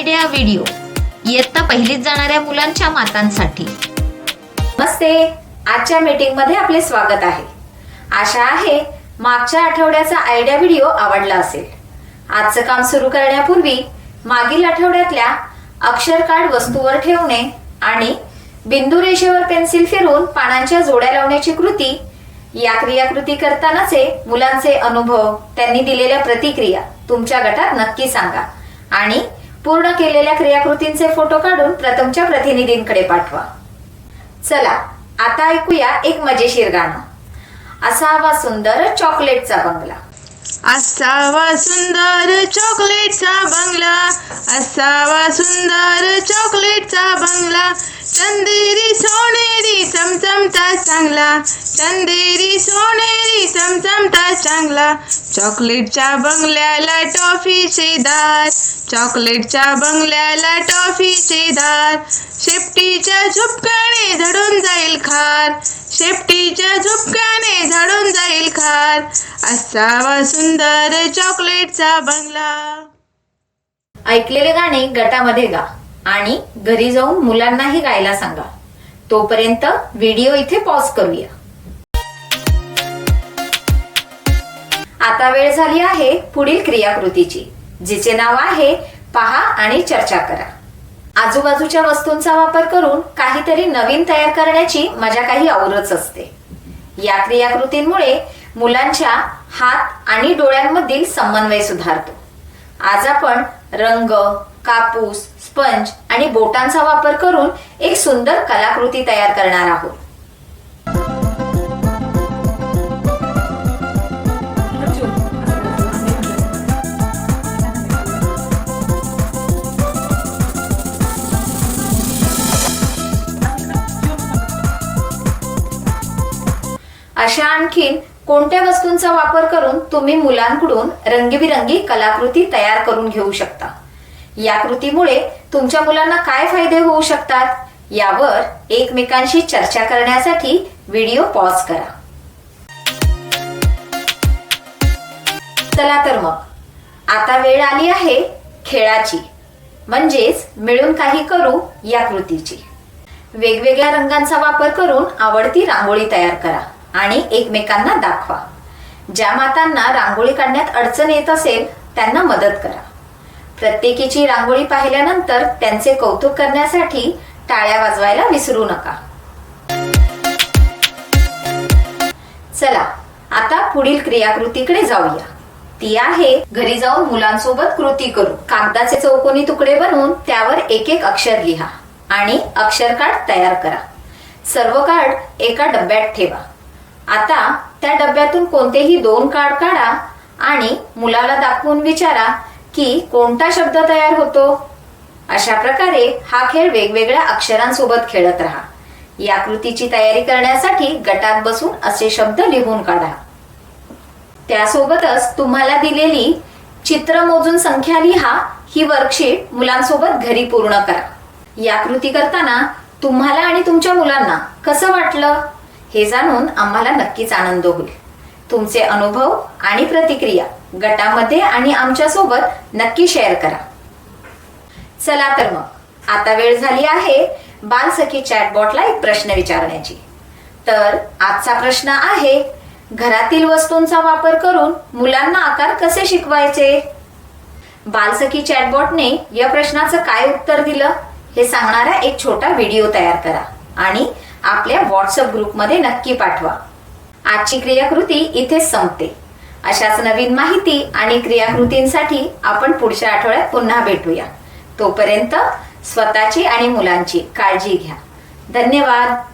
Idea video इयत्ता पहिलीत जाणाऱ्या मुलांच्या मातांसाठी. नमस्ते. आजच्या मीटिंगमध्ये आपले स्वागत आहे. आशा आहे मागच्या आठवड्याचा आयडिया व्हिडिओ आवडला असेल. आजचं काम सुरू करण्यापूर्वी मागील आठवड्यातल्या अक्षर कार्ड वस्तूवर ठेवणे आणि बिंदू रेषेवर पेन्सिल फिरून पानांच्या जोड्या लावण्याची कृती या क्रियाकृती करतानाचे मुलांचे अनुभव त्यांनी दिलेल्या प्रतिक्रिया तुमच्या गटात नक्की सांगा. आणि पूर्ण केलेल्या क्रियाकृतींचे फोटो काढून प्रथमच्या प्रतिनिधींकडे पाठवा. चला आता ऐकूया एक मजेशीर गाणं. असावा सुंदर चॉकलेटचा बंगला. असावा सुंदर चॉकलेटचा बंगला असावा सुंदर चॉकलेटचा बंगला चंदेरी चमचमता चांगला. चंदेरी सोनेरी चमचमता चांगला. चॉकलेटच्या बंगल्याला टॉफीचे दार. चॉकलेटच्या बंगल्याला टॉफीचे दार. शेपटीच्या झुपक्याने झडून जाईल खार. शेपटीच्या झुपक्याने झडून जाईल खार. असावा सुंदर चॉकलेटचा बंगला. ऐकलेले गाणे गटामध्ये गा आणि घरी जाऊन मुलांनाही गायला सांगा. तोपर्यंत व्हिडिओ इथे पॉज करूया. आता वेळ झाली आहे पुढील क्रियाकृतीची जिचे नाव आहे पहा आणि चर्चा करा. आजूबाजूच्या वस्तूंचा वापर करून काहीतरी नवीन तयार करण्याची मजा काही औरच असते. या क्रियाकृतींमुळे मुलांच्या हात आणि डोळ्यांमधील समन्वय सुधारतो. आज आपण रंग कापूस स्पंज आणि बोटांचा वापर करून एक सुंदर कलाकृती तयार करणार आहोत. अशा आणखीन कोणत्या वस्तूंचा वापर करून तुम्ही मुलांकडून रंगीबिरंगी कलाकृती तयार करून घेऊ शकता? या कृतीमुळे तुमच्या मुलांना काय फायदे होऊ शकतात यावर एकमेकांशी चर्चा करण्यासाठी व्हिडिओ पॉज करा. चला तर मग. आता वेळ आली आहे खेळाची. म्हणजेच मिळून काही करू या कृतीची. वेगवेगळ्या रंगांचा वापर करून आवडती रांगोळी तयार करा आणि एकमेकांना दाखवा. ज्या मातांना रांगोळी काढण्यात अडचण येत असेल त्यांना मदत करा. प्रत्येकीची रांगोळी पाहिल्यानंतर त्यांचे कौतुक करण्यासाठी टाळ्या वाजवायला विसरू नका. चला आता पुढील क्रियाकृतीकडे जाऊया. ती आहे घरी जाऊन मुलांसोबत कृती करू. कागदाचे चौकोनी तुकडे बनवून त्यावर एक एक अक्षर लिहा आणि अक्षर कार्ड तयार करा. सर्व कार्ड एका डब्यात ठेवा. आता त्या डब्यातून कोणतेही दोन कार्ड काढा आणि मुलाला दाखवून विचारा की कोणता शब्द तयार होतो? अशा प्रकारे हा खेळ वेगवेगळ्या अक्षरांसोबत खेळत राहा. या कृतीची तयारी करण्यासाठी गटात बसून असे शब्द लिहून काढा. त्यासोबतच तुम्हाला दिलेली चित्र मोजून संख्या लिहा ही वर्कशीट मुलांसोबत घरी पूर्ण करा. या कृती करताना तुम्हाला आणि तुमच्या मुलांना कसं वाटलं? हे जाणून आम्हाला नक्कीच आनंद होईल. तुमचे अनुभव आणि प्रतिक्रिया गटामध्ये आणि आमच्यासोबत नक्की शेअर करा. चला तर मग आता वेळ झाली आहे बालसखी चॅटबॉटला एक प्रश्न विचारण्याची. तर आजचा प्रश्न आहे घरातील वस्तूंचा वापर करून मुलांना आकार कसे शिकवायचे? बालसखी चॅटबॉटने या प्रश्नाचं काय उत्तर दिलं? हे सांगणारा एक छोटा व्हिडिओ तयार करा आणि आपल्या व्हॉट्सअप ग्रुपमध्ये नक्की पाठवा. आजची क्रियाकृती इथेच संपते. अशाच नवीन माहिती आणि क्रियाकृतींसाठी आपण पुढच्या आठवड्यात पुन्हा भेटूया. तोपर्यंत स्वतःची आणि मुलांची काळजी घ्या. धन्यवाद.